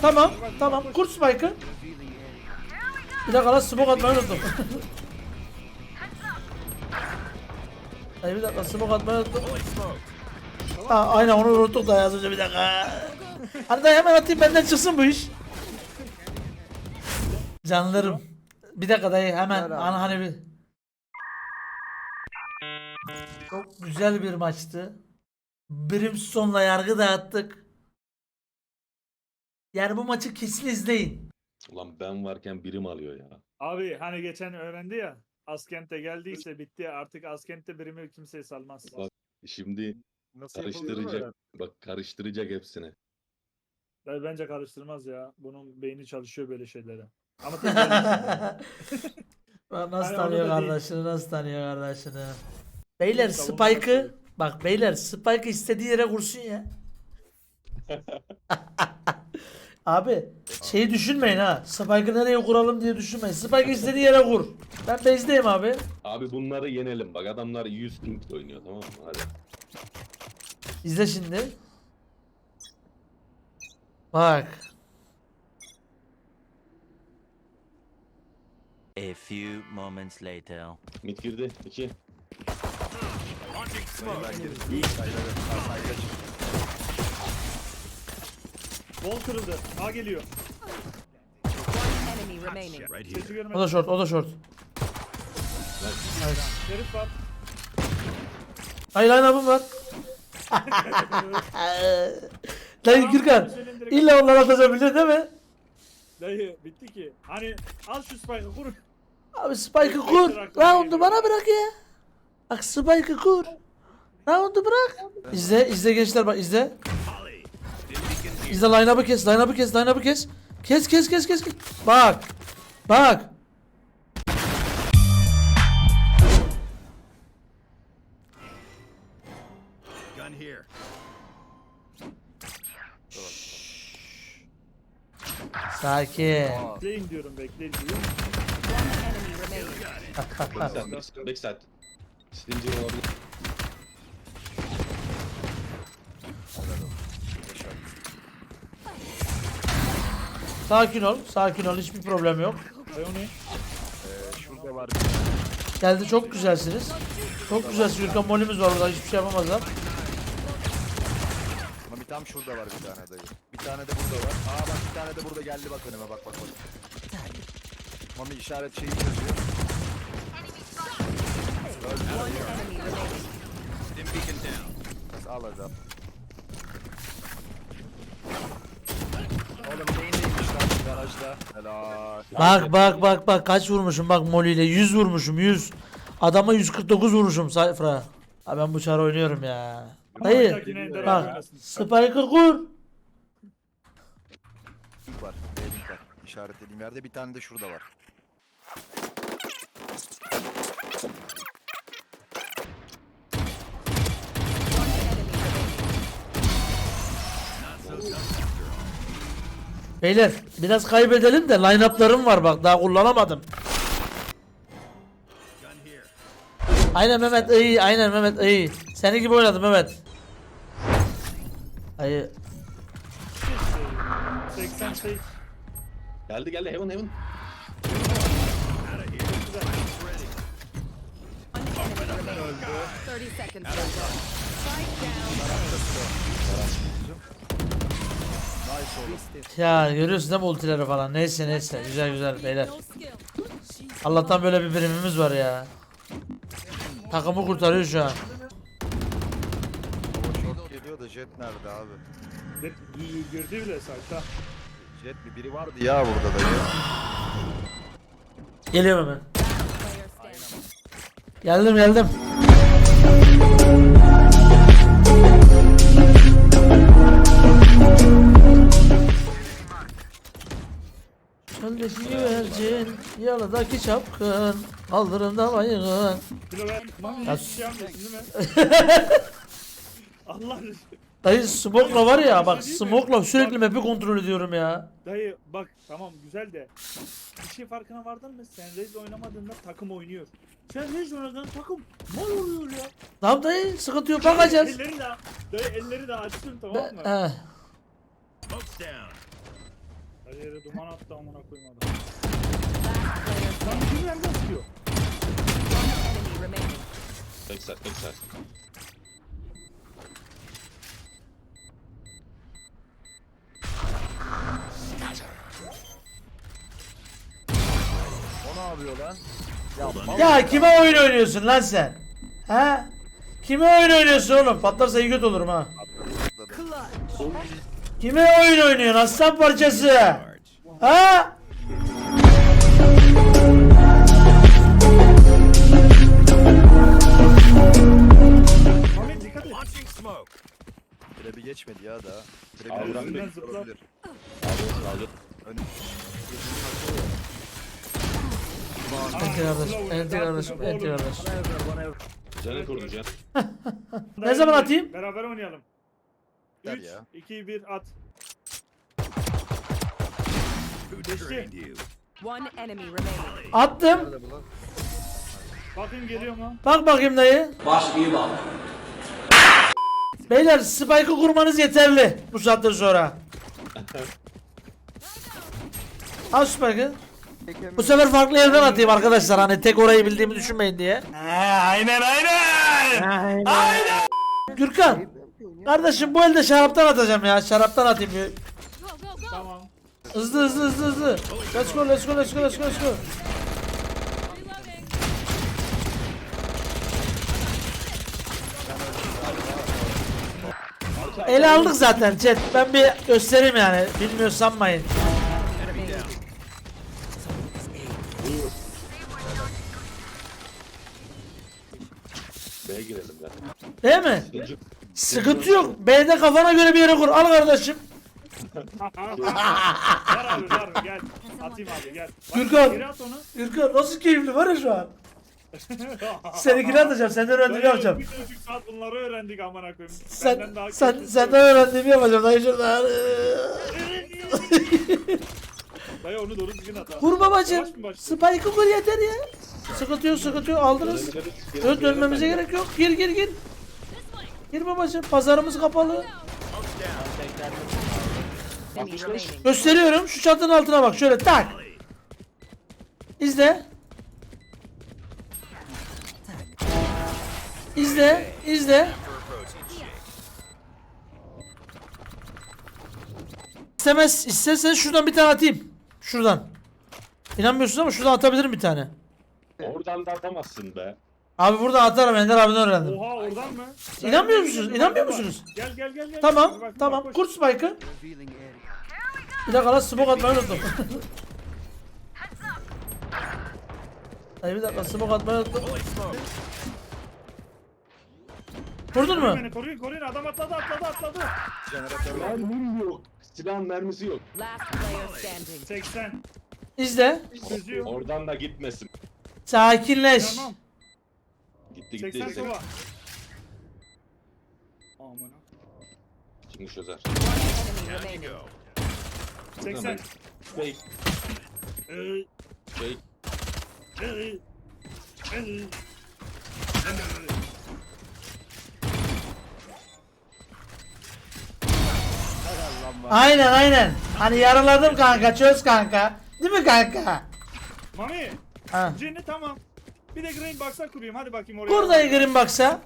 Tamam tamam kur spike'ı. Bir dakika lan smoke atmayı unuttum. Ay bir dakika smoke atmayı unuttum. Ha, aynen onu unuttuk da az önce bir dakika. Hadi dayı hemen atayım benden çıksın bu iş. Canlarım. Bir dakika dayı hemen ana hani bir. Çok güzel bir maçtı. Brimstone'la yargı dağıttık. Yani bu maçı kesin izleyin. Ulan ben varken birim alıyor ya. Abi hani geçen öğrendi ya. Askent'e geldiyse bitti artık Askent'te birimi kimseye salmaz. Bak şimdi Nasıl karıştıracak. Bak karıştıracak hepsini. Dayı bence karıştırmaz ya. Bunun beyni çalışıyor böyle şeylere. Ama. Bak nasıl Hani tanıyor onu da değil. kardeşini, nasıl tanıyor kardeşini. Beyler Savunma Spike'ı yapıyor. bak beyler Spike'ı istediği yere kursun ya. Abi şeyi düşünmeyin ha. Spike'ı nereye kuralım diye düşünmeyin. Spike'ı istediği yere kur. Ben base'deyim abi. Abi bunları yenelim. Bak adamlar 100 ping oynuyor tamam mı? Hadi. İzle şimdi. Bak. A few moments later. Mid girdi. 2. Bol kırıldı. A geliyor. Enemy remaining. Sesi O görmedim. da short, o da short. Şerif var. Hayır line-up'ım var. Dayı Gürkan. İlla onları atacağım biliyor değil mi? Dayı bitti ki. Hani al şu spike'ı kur. Abi Spike'ı kur. Round'u bana bırak ya. Bak Spike'ı kur. Round'u bırak. İzle, izle gençler bak izle. İzle line-up'ı kes, line-up'ı kes, line-up'ı kes. Kes, kes, kes, kes, kes. Bak. Bak. Sakin. Bekleyin diyorum bekleyin diyorum. Backside. backside. Slinger olabilir. Sakin ol, sakin ol. Hiçbir problem yok. Ee, şurada var. Geldi çok güzelsiniz. Çok güzelsiniz. Gürkan molimiz var burada. Hiçbir şey yapamazlar. Mami tam şurada var bir tane dayı. Bir tane de burada var. Aa bak bir tane de burada geldi bak önüme bak bak bak. Mami işaret şeyi çözüyor. One enemy remaining. Al hadi. Oğlum neyindeymiş lan garajda? Helal. Bak bak bak bak kaç vurmuşum bak Molly ile 100 vurmuşum 100. Adama 149 vurmuşum sayfra. Ha ben bu çar oynuyorum ya. Ender bak. Spike'ı kur. Var. B-link var. İşaretlediğim yerde bir tane de şurada var. Beyler biraz kaybedelim de line-up'larım var bak daha kullanamadım. Aynen Mehmet iyi aynen Mehmet iyi. Seni gibi oynadım Mehmet. Ayı 88. Geldi geldi heaven heaven. Seconds left. Spike down. Ya görüyorsun değil mi ultileri falan neyse neyse güzel güzel beyler. Allah'tan böyle bir birimimiz var ya. Takımı kurtarıyor şu an. Hava short geliyor da jet nerede abi? Net girdi bile sayta. Jet mi? Biri vardı ya burada dayı. Geliyorum hemen. Geldim geldim. Çöldeki güvercin, yalıdaki çapkın, kaldırımda Ya şey mi? Allah. Dayı smoke'la var ya bak smoke'la sürekli map'i kontrol ediyorum ya. Dayı bak tamam güzel de bir şey farkına vardın mı? Sen Raze oynamadığında takım oynuyor. Sen Raze oynadığında takım mal oluyor ya. Tamam dayı sıkıntı yok bakacağız. Elleri de dayı elleri de açtım tamam mı? Eh, Önümde duman attı amına player Lan kim nereden sıkıyor? Enemy remaining. Backside backside. O ne yapıyor lan? Ya Ya kime oyun oynuyorsun lan sen? Ha? Kime oyun oynuyorsun oğlum? Patlarsa iyi kötü olurum ha. atladı. Kime oyun oynuyorsun aslan parçası? Ha? Bir geçmedi ya daha. Bire Abi önünden de- zıplayabilir. Aldım aldım. Önüm. Enti kardeşim, enti kardeşim, enti kardeşim. Bana yazar bana yazar. Canı kurdu can. Ne zaman atayım? Beraber oynayalım. Ver 3, ya. 2, 1 at. Geçti. One enemy remaining. Attım. Nerede bu lan? Bakın geliyor mu? Bak bakayım dayı. Beyler spike'ı kurmanız yeterli bu saatten sonra. Al spike'ı. Bu sefer farklı yerden atayım arkadaşlar hani tek orayı bildiğimi düşünmeyin diye. aynen aynen. Aynen. Gürkan. Kardeşim bu elde şaraptan atacağım ya. Şaraptan atayım. bir. Tamam. Hızlı hızlı hızlı hızlı. Let's go let's go let's go let's go let's go. Ele aldık zaten chat. Ben bir göstereyim yani. Bilmiyor sanmayın. B'ye girelim ya. Değil mi? Çocuk Sıkıntı yok. B'de kafana göre bir yere kur. Al kardeşim. Ver abi ver gel. Atayım abi gel. Bak, Gürkan. Geri at onu. Gürkan nasıl keyifli var ya şu an. Seninkini atacağım. Senden öğrendiğimi yapacağım. Bir buçuk saat bunları öğrendik amına koyayım. Sen, Benden daha sen, kötüsü senden öğrendiğimi yapacağım. Dayı şurada. Dayı onu doğru düzgün at. ha. Vur babacım. Yavaş mı başlıyor? Spike'ı vur yeter ya. Sıkıntı yok sıkıntı yok. Aldınız. Dön dönmemize gerek yok. Gir gir gir. Gir babacım. Pazarımız kapalı. Gösteriyorum. Şu çatının altına bak. Şöyle tak. İzle. İzle. izle. İstemez. İstersen şuradan bir tane atayım. Şuradan. İnanmıyorsun ama şuradan atabilirim bir tane. Oradan da atamazsın be. Abi burada atarım Ender abiden öğrendim. Oha oradan mı? İnanmıyor musunuz? İnanmıyor musunuz? Gel gel gel gel. Tamam, Bak, bak, tamam. bak. Kur spike'ı. Bir dakika lan smoke atmayı unuttum. Ay bir dakika smoke atmayı unuttum. Vurdun mu? Beni koruyun koruyun adam atladı atladı atladı. Mermim yok. Silahın mermisi yok. Last player standing. 80. İzle. Oradan da gitmesin. Sakinleş. Tamam. Gitti gitti. 80 gitti. soba. Amına. Şimdi çözer. Enemy remaining. 80. Fake. Ee, Fake. ee. Aynen aynen. Hani yaraladım kanka çöz kanka. Değil mi kanka? Mami. Ha. Cinni tamam. Bir de Green Box'a kurayım. Hadi bakayım oraya. Burada Green Box'a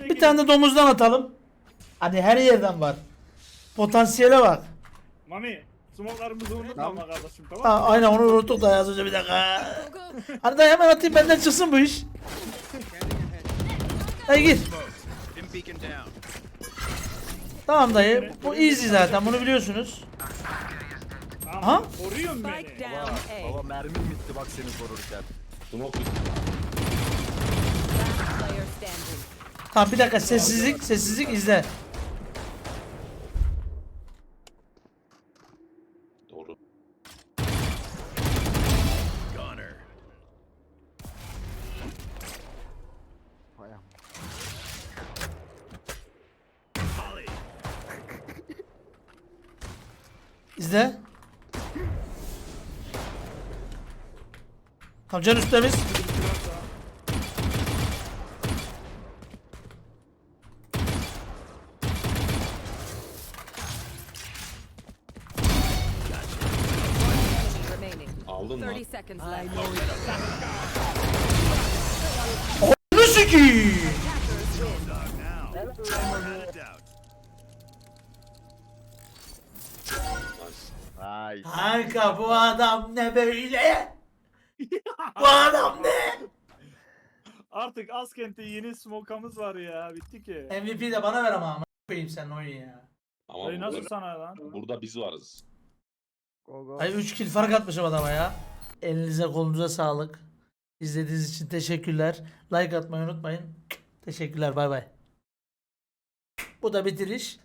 bir tane de domuzdan atalım. Hani her yerden var. Potansiyele bak. Mami. Smoke'larımızı unutma Tamam. ama kardeşim tamam Ha, aynen onu unuttuk da az önce bir dakika. Hadi dayı hemen atayım benden çıksın bu iş. Dayı gir. Tamam dayı. Bu easy zaten bunu biliyorsunuz. Tamam. Ha? Koruyorsun Spike beni. down Baba mermim bitti bak seni korurken. Smoke standing. Tamam bir dakika sessizlik sessizlik izle. Doğru. İzle. Tamam can üstemiz. Aldın mı? 30 seconds left. Ne sikiyim? Kanka bu adam ne böyle? bu adam ne? Artık Askent'te yeni smokamız var ya. Bitti ki. MVP de bana ver ama. koyayım sen oyun ya. Ama Dayı nasıl burada, sana lan? burada biz varız. Ay 3 kill fark atmışım adama ya. Elinize kolunuza sağlık. İzlediğiniz için teşekkürler. Like atmayı unutmayın. Teşekkürler bay bay. Bu da bitiriş.